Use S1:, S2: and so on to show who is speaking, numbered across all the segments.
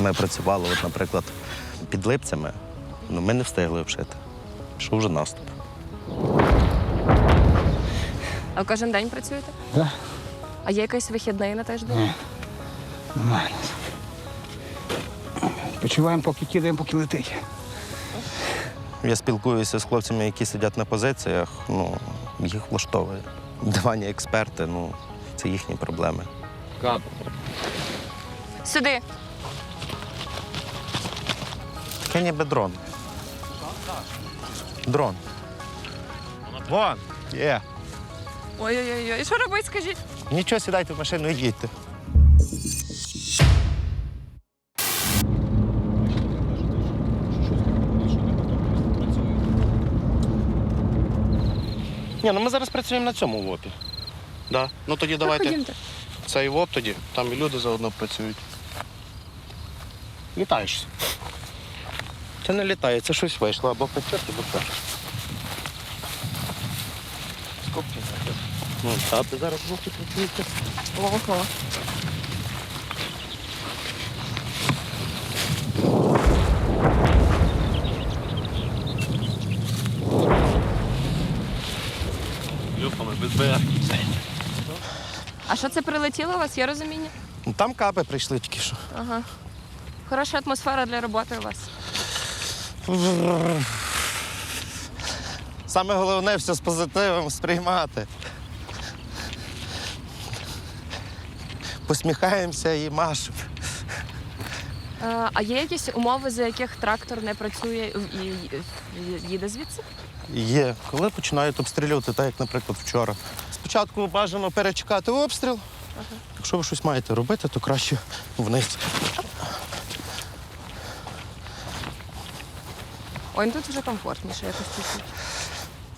S1: Ми працювали, от, наприклад, під липцями, ну, ми не встигли вшити. Пішов вже наступ.
S2: А ви кожен день працюєте?
S3: Да?
S2: А є якийсь вихідний на тиждень?
S3: Ні. Нормально. Почуваємо, поки кидаємо, поки летить.
S1: Я спілкуюся з хлопцями, які сидять на позиціях, ну, їх влаштовує. Дивані експерти, ну, це їхні проблеми.
S2: Сюди.
S1: Це ніби дрон. Дрон. Вон! Є.
S2: Ой-ой-ой. І що робити, скажіть?
S1: Нічого, сідайте в машину і їдьте. Ні, ну ми зараз працюємо на цьому ВОПі.
S4: Да. Ну тоді давайте
S2: Ходімте.
S4: цей ВОП тоді, там і люди заодно працюють. Літаєш.
S1: Це не літає, це щось вийшло, або працює, або це. Скопки. Ну, та ти зараз в ВОПі працюєте.
S2: Ого.
S4: Без берегів.
S2: А що це прилетіло у вас? Є розуміння?
S1: Там капи прийшли тільки що.
S2: Ага. Хороша атмосфера для роботи у вас.
S1: Саме головне все з позитивом сприймати. Посміхаємося і машемо.
S2: Е, А є якісь умови, за яких трактор не працює і і- їде звідси?
S1: Є, коли починають обстрілювати, так як, наприклад, вчора. Спочатку бажано перечекати обстріл. Якщо ви щось маєте робити, то краще вниз.
S2: Ой, ну тут вже комфортніше, якось чуть-чуть.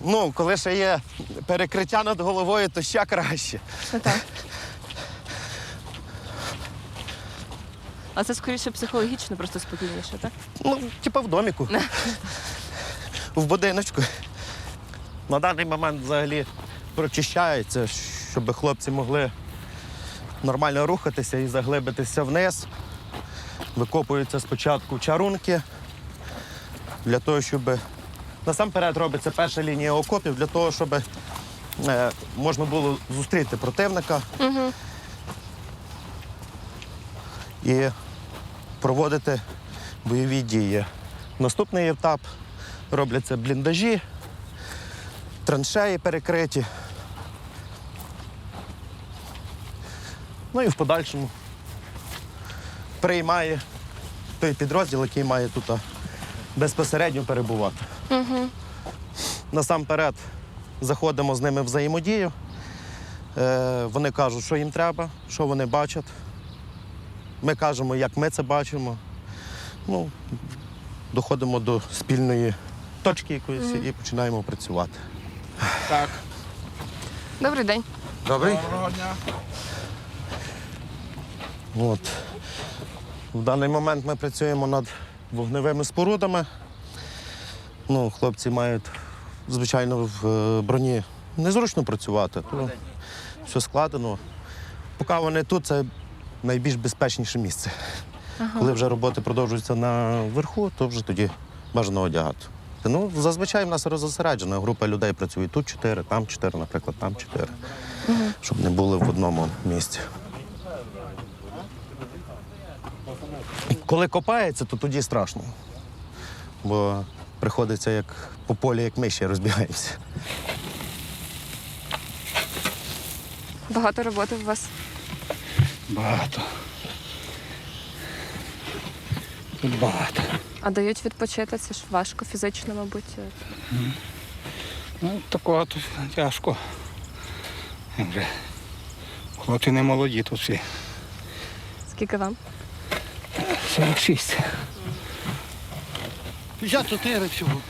S1: Ну, коли ще є перекриття над головою, то ще краще.
S2: Ну, так. А це скоріше психологічно, просто спокійніше, так?
S1: Ну, типу в доміку. в будиночку. На даний момент взагалі прочищається, щоб хлопці могли нормально рухатися і заглибитися вниз. Викопуються спочатку чарунки для того, щоб насамперед робиться перша лінія окопів для того, щоб е, можна було зустріти противника
S2: Угу.
S1: і проводити бойові дії. Наступний етап робляться бліндажі, траншеї перекриті. Ну і в подальшому приймає той підрозділ, який має тут безпосередньо перебувати.
S2: Угу.
S1: Насамперед заходимо з ними в взаємодію. Е, вони кажуть, що їм треба, що вони бачать. Ми кажемо, як ми це бачимо. Ну, доходимо до спільної точки якоїсь і починаємо працювати.
S4: Так.
S2: Добрий день.
S3: Добрий?
S4: Доброго дня.
S1: От. В даний момент ми працюємо над вогневими спорудами. Ну, хлопці мають, звичайно, в е, броні незручно працювати. То все складено. Поки вони тут, це найбільш безпечніше місце. Коли вже роботи продовжуються наверху, то вже тоді бажано одягати. Ну, зазвичай в нас розосереджена група людей працює тут чотири, там чотири, наприклад, там чотири. Щоб не були в одному місці. Коли копається, то тоді страшно. Бо приходиться як по полі, як миші розбігаємося.
S2: Багато роботи у вас.
S3: Багато. Тут багато.
S2: А дають відпочити, це ж важко фізично, мабуть.
S3: Ну, такого тут тяжко. Хлопці не молоді тут всі.
S2: Скільки вам?
S3: 46.
S4: 54 всього.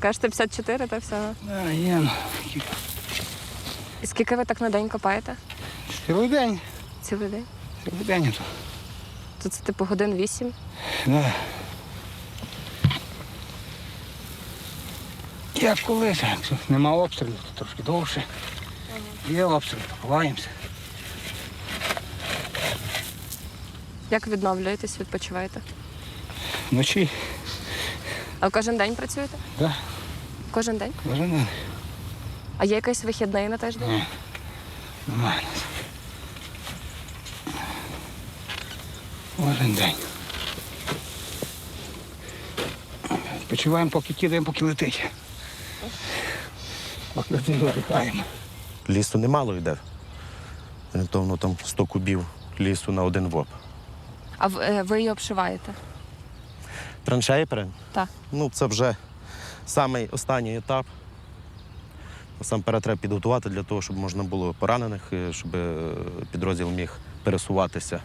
S2: Кажете, 54 та всього.
S3: А, є, ну,
S2: І скільки ви так на день копаєте?
S3: цілий день.
S2: Цілий день?
S3: Цілий день тут.
S2: То це типу годин вісім.
S3: Да. Як колись, нема обстрілів, то трошки довше. Є обстріл, то ховаємося.
S2: Як відновлюєтесь, відпочиваєте?
S3: Вночі,
S2: А кожен день працюєте?
S3: так,
S2: Кожен день?
S3: кожен день.
S2: А є якийсь вихідний на тиждень?
S3: Ні. Нормально. Кожен день. Почуваємо, поки кидаємо, поки летить. Поки летить, витихаємо.
S1: Лісу немало йде. Орієнтовно там 100 кубів лісу на один воп.
S2: А е, ви її обшиваєте?
S1: Траншеї перен?
S2: Так.
S1: Ну, це вже самий останній етап. Насамперед треба підготувати для того, щоб можна було поранених, е, щоб е, підрозділ міг пересуватися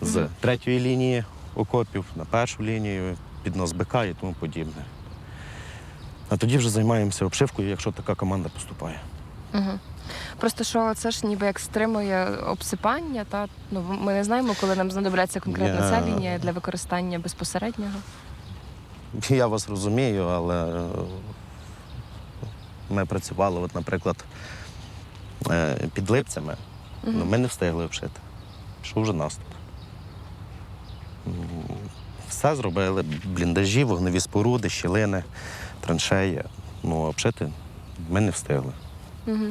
S1: з третьої лінії окопів на першу лінію, піднос БК і тому подібне. А тоді вже займаємося обшивкою, якщо така команда поступає.
S2: Угу. Просто що це ж ніби як стримує обсипання, та ну ми не знаємо, коли нам знадобляться конкретно
S1: Я-
S2: ця лінія для використання безпосереднього.
S1: Я вас розумію, але е, ми працювали, от, наприклад, е, під липцями. Ну, ми не встигли обшити. Пішов вже наступ. М, Все зробили. Бліндажі, вогневі споруди, щілини, траншеї. Ну, обшити ми не встигли.
S2: Угу.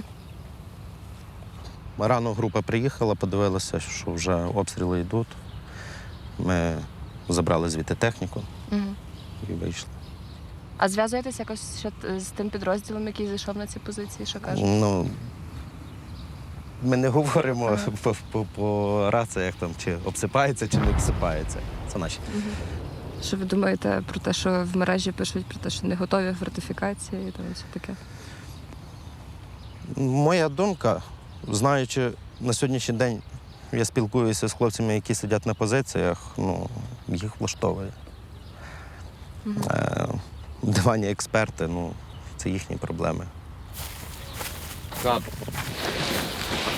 S1: Рано група приїхала, подивилася, що вже обстріли йдуть. Ми забрали звідти техніку
S2: Угу.
S1: і вийшли.
S2: А зв'язуєтесь якось ще з тим підрозділом, який зайшов на ці позиції, що каже?
S1: Ну, ми не говоримо по, по, по раціях, там, чи обсипається, чи не обсипається. Це наші.
S2: Що ви думаєте про те, що в мережі пишуть про те, що не готові фортифікації і там все таке?
S1: Моя думка, знаючи на сьогоднішній день, я спілкуюся з хлопцями, які сидять на позиціях, ну, їх влаштовує. Е, дивані експерти, ну, це їхні проблеми.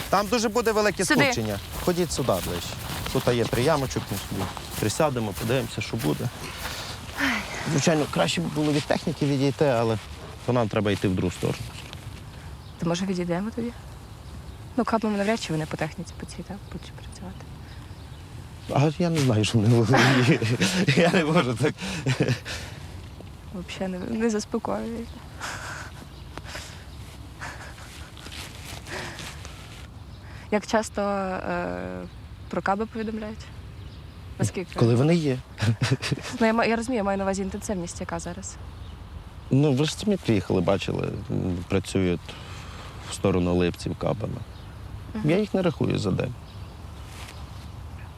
S1: Там дуже буде велике
S2: Сюди.
S1: скупчення. Ходіть сюди ближче. Тут є приямочок, ми собі присядемо, подивимося, що буде. Звичайно, краще б було від техніки відійти, але то нам треба йти в другу сторону.
S2: То може відійдемо тоді? Ну, каплами навряд чи вони по техніці по цій, так, будуть працювати.
S1: А я не знаю, що вони. Я не можу так.
S2: Взагалі не, не заспокоює. Як часто е, про каби повідомляють? Наскільки?
S1: Коли вони є.
S2: Ну, я, ма- я розумію, я маю на увазі інтенсивність, яка зараз.
S1: Ну, ви ж самі приїхали, бачили, працюють в сторону липців кабами. Я їх не рахую за день.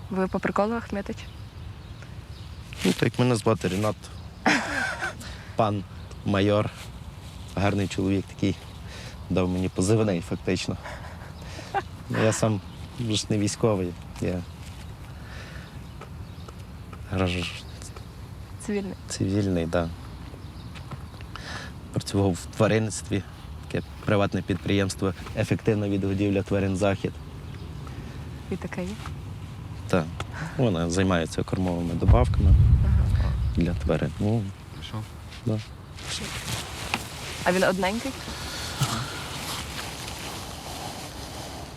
S2: Ви по приколу Ахметич?
S1: Ну, так мене звати Рінат. Пан майор. Гарний чоловік такий. Дав мені позивний, фактично. Я сам ж не військовий. Я
S2: Цивільний.
S1: Цивільний, так. Да. Працював в тваринництві, таке приватне підприємство, ефективна відгодівля тварин захід.
S2: І таке є.
S1: Так. Вона займається кормовими добавками для тварин. Ну, да.
S2: А він одненький?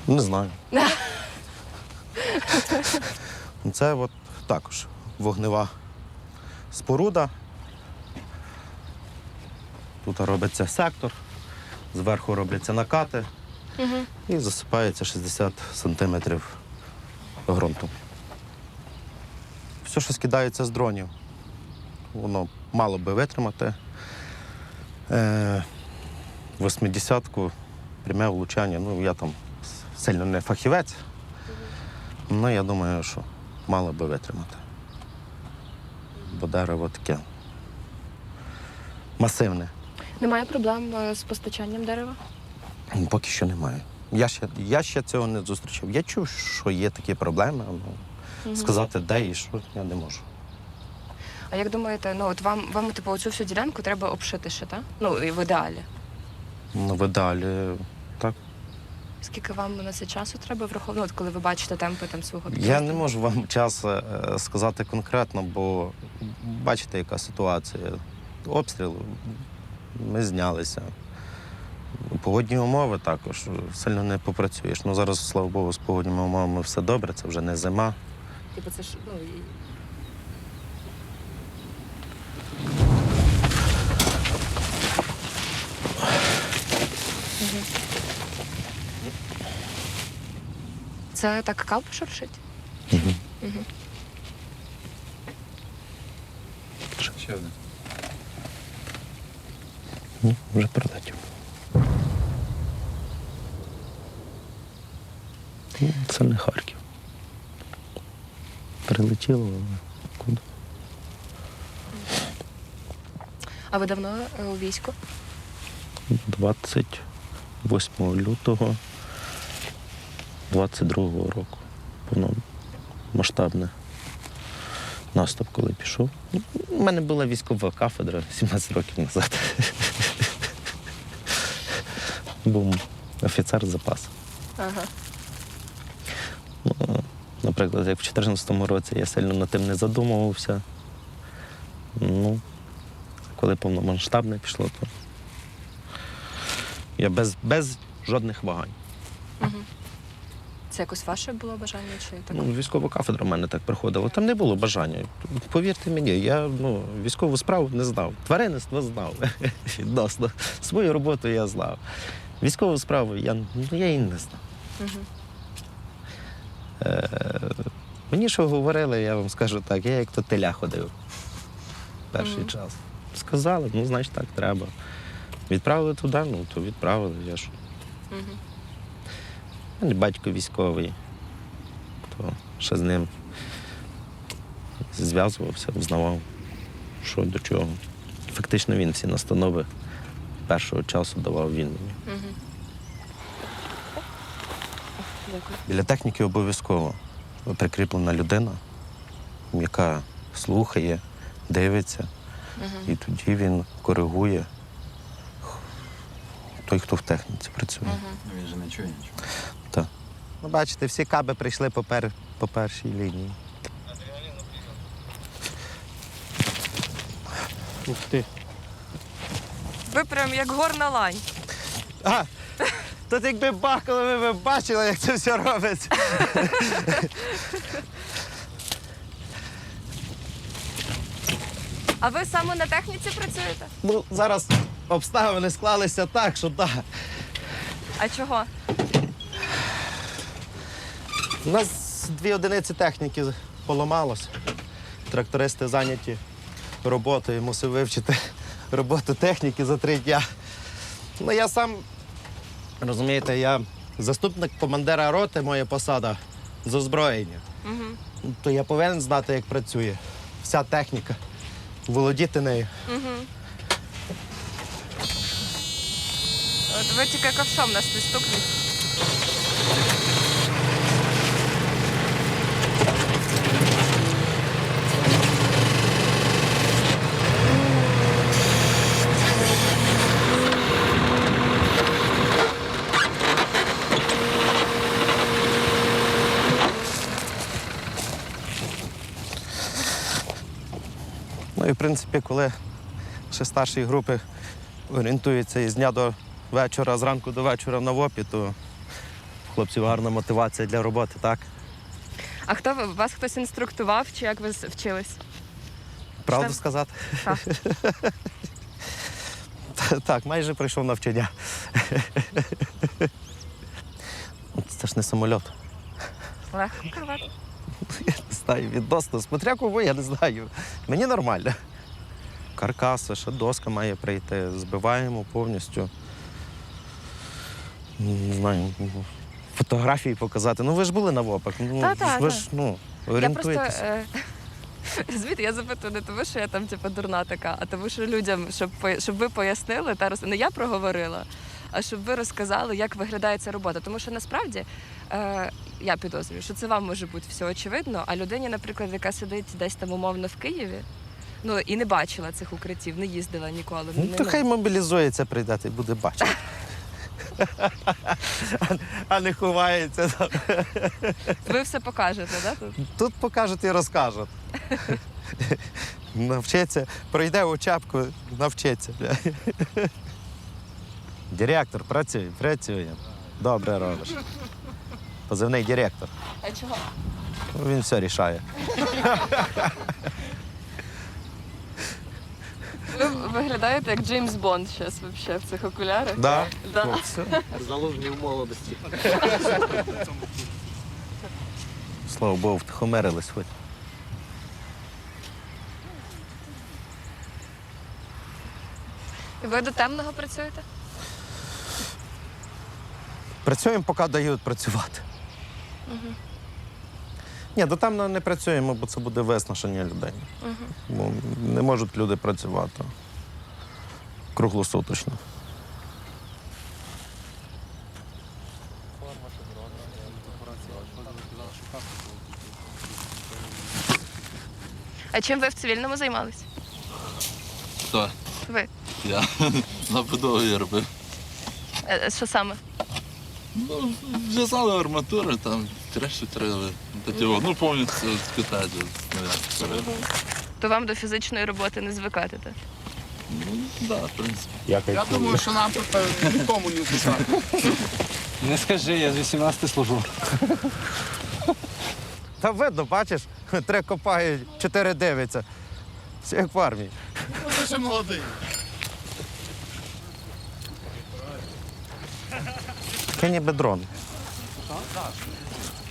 S1: Не знаю. Це от також вогнева споруда. Тут робиться сектор, зверху робляться накати і засипається 60 сантиметрів ґрунту. Все, що скидається з дронів, воно мало би витримати. Е, пряме влучання. Ну, я там сильно не фахівець. Ну, я думаю, що мало би витримати. Бо дерево таке масивне.
S2: Немає проблем е, з постачанням дерева?
S1: Ну, Поки що немає. Я ще, я ще цього не зустрічав. Я чув, що є такі проблеми. Ну, Сказати, де і що, я не можу.
S2: А як думаєте, ну от вам, вам типу, оцю всю ділянку треба обшити ще, так? Ну, і в ідеалі.
S1: Ну, ви далі. Так.
S2: Скільки вам на це часу треба враховувати, ну, коли ви бачите темпи там свого
S1: Я не можу вам час е, сказати конкретно, бо бачите, яка ситуація. Обстріл, ми знялися. Погодні умови також сильно не попрацюєш. Ну зараз, слава Богу, з погодніми умовами все добре, це вже не зима,
S2: Типу, це ж ну і. Це так каву шуршить?
S3: Ще один.
S1: Ну, вже прилетів. Ну, Це не Харків. Прилетіло, але куди?
S2: А ви давно е, у війську?
S1: 28 лютого 22-го року. Повномасштабний наступ, коли пішов. У мене була військова кафедра 17 років назад. Був офіцер запасу.
S2: Ага.
S1: Ну, Наприклад, як в 2014 році я сильно над тим не задумувався. Ну, коли повномасштабне пішло, то я без, без жодних вагань.
S2: Це якось ваше було бажання чи так?
S1: Ну, військова кафедра в мене так проходила. Там не було бажання. Повірте мені, я ну, військову справу не знав. Тваринництво знав відносно. Свою роботу я знав. Військову справу я, ну, я її не знав.
S2: Мгм.
S1: Е, мені що говорили, я вам скажу так, я як то теля ходив перший
S2: Мгм.
S1: час. Сказали, ну, значить, так треба. Відправили туди, ну, то відправили. Я ж.
S2: Мгм.
S1: У мене батько військовий, то ще з ним зв'язувався, взнавав, що до чого. Фактично він всі настанови першого часу давав він мені.
S2: Дякую.
S1: Біля техніки обов'язково прикріплена людина, яка слухає, дивиться, і тоді він коригує той, хто в техніці працює.
S3: Він же не чує нічого.
S1: Так. Ну, бачите, всі каби прийшли по, пер... по першій лінії.
S4: Ух ти.
S2: Ви прям як горна лань.
S1: А, тут якби бахкали, ви б бачили, як це все робиться.
S2: А ви саме на техніці працюєте?
S1: Ну, зараз обставини склалися так, що так.
S2: А чого?
S1: У нас дві одиниці техніки поламалось. Трактористи зайняті роботою, мусив вивчити роботу техніки за три дня. Ну, я сам, розумієте, я заступник командира роти, моя посада з озброєння.
S2: Угу.
S1: То я повинен знати, як працює вся техніка, володіти нею.
S2: Угу. От ви тільки ковшом нас не стукніть.
S1: Принципі, коли ще старші групи орієнтуються із дня до вечора, зранку до вечора на ВОПі, то хлопців гарна мотивація для роботи, так?
S2: А хто ви? Вас хтось інструктував чи як ви з- вчились?
S1: Правду
S2: Що?
S1: сказати?
S2: Так.
S1: Так, майже пройшов навчання. Це ж не самольот.
S2: Легко керувати.
S1: Не знаю, відносно. Смотря кого, я не знаю. Мені нормально. Каркас, ще доска має прийти. Збиваємо повністю. Не знаю, фотографії показати. Ну ви ж були на ВОПах. Ну,
S2: Та-та,
S1: ви
S2: та.
S1: ж ну,
S2: Я просто
S1: орієнтуєтесь.
S2: е, розумієте, я запитую не тому, що я там типу, дурна така, а тому, що людям, щоб щоб ви пояснили та роз... не я проговорила, а щоб ви розказали, як виглядає ця робота. Тому що насправді е, я підозрюю, що це вам може бути все очевидно, а людині, наприклад, яка сидить десь там умовно в Києві. Ну і не бачила цих укриттів, не їздила ніколи.
S1: Ну,
S2: не-
S1: то
S2: не-
S1: хай мобілізується, прийде і буде бачити. А- А не ховається.
S2: Ви все покажете, да? Тут?
S1: Тут покажуть і розкажуть. Навчиться, пройде учебку, навчиться. бля. Директор, працюй, працює. Добре робиш. Позивний директор.
S2: А чого?
S1: Він все рішає.
S2: Ви виглядаєте як Джеймс Бонд зараз вообще в цих окулярах.
S1: Да?
S2: Да.
S1: Все.
S4: Залужні в молодості.
S1: Слава Богу, втихомирились хоч.
S2: І ви до темного працюєте?
S1: Працюємо, поки дають працювати. Ні, до темного не працюємо, бо це буде виснаження людей. Бо не можуть люди працювати круглосуточно.
S2: А чим ви в цивільному займались?
S5: Хто?
S2: Ви?
S5: Я на будові робив.
S2: Е, е, Що саме?
S5: Ну, в'язали арматури, там трешу трили. Ну, повністю китайці снаряд.
S2: То вам до фізичної роботи не звикати, так?
S5: Ну, да, в принципі.
S4: Я думаю, що нам тут е, нікому не писати.
S3: Не скажи, я з 18 служу.
S1: Та видно, бачиш, три копають, чотири дивиться. Все як в армії.
S4: Ти ще молодий.
S1: Це ніби дрон.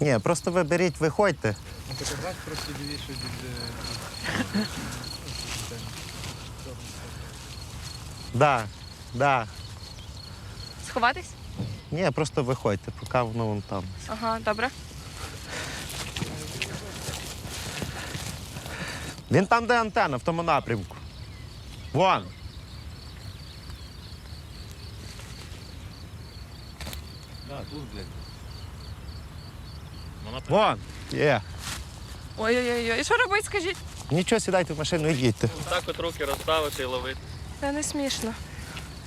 S1: Ні, просто ви беріть, виходьте. Да, да.
S2: Сховатись?
S1: Ні, просто виходьте, поки воно вон там.
S2: Ага, добре.
S1: Він там, де антенна, в тому напрямку. Вон. Вон. Є.
S2: Ой-ой-ой, і що робити, скажіть?
S1: Нічого, сідайте в машину і їдьте.
S6: Так от руки розставити і ловити.
S2: Це не смішно.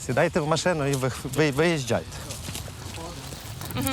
S1: Сідайте в машину і ви- ви- виїжджайте.
S2: Угу.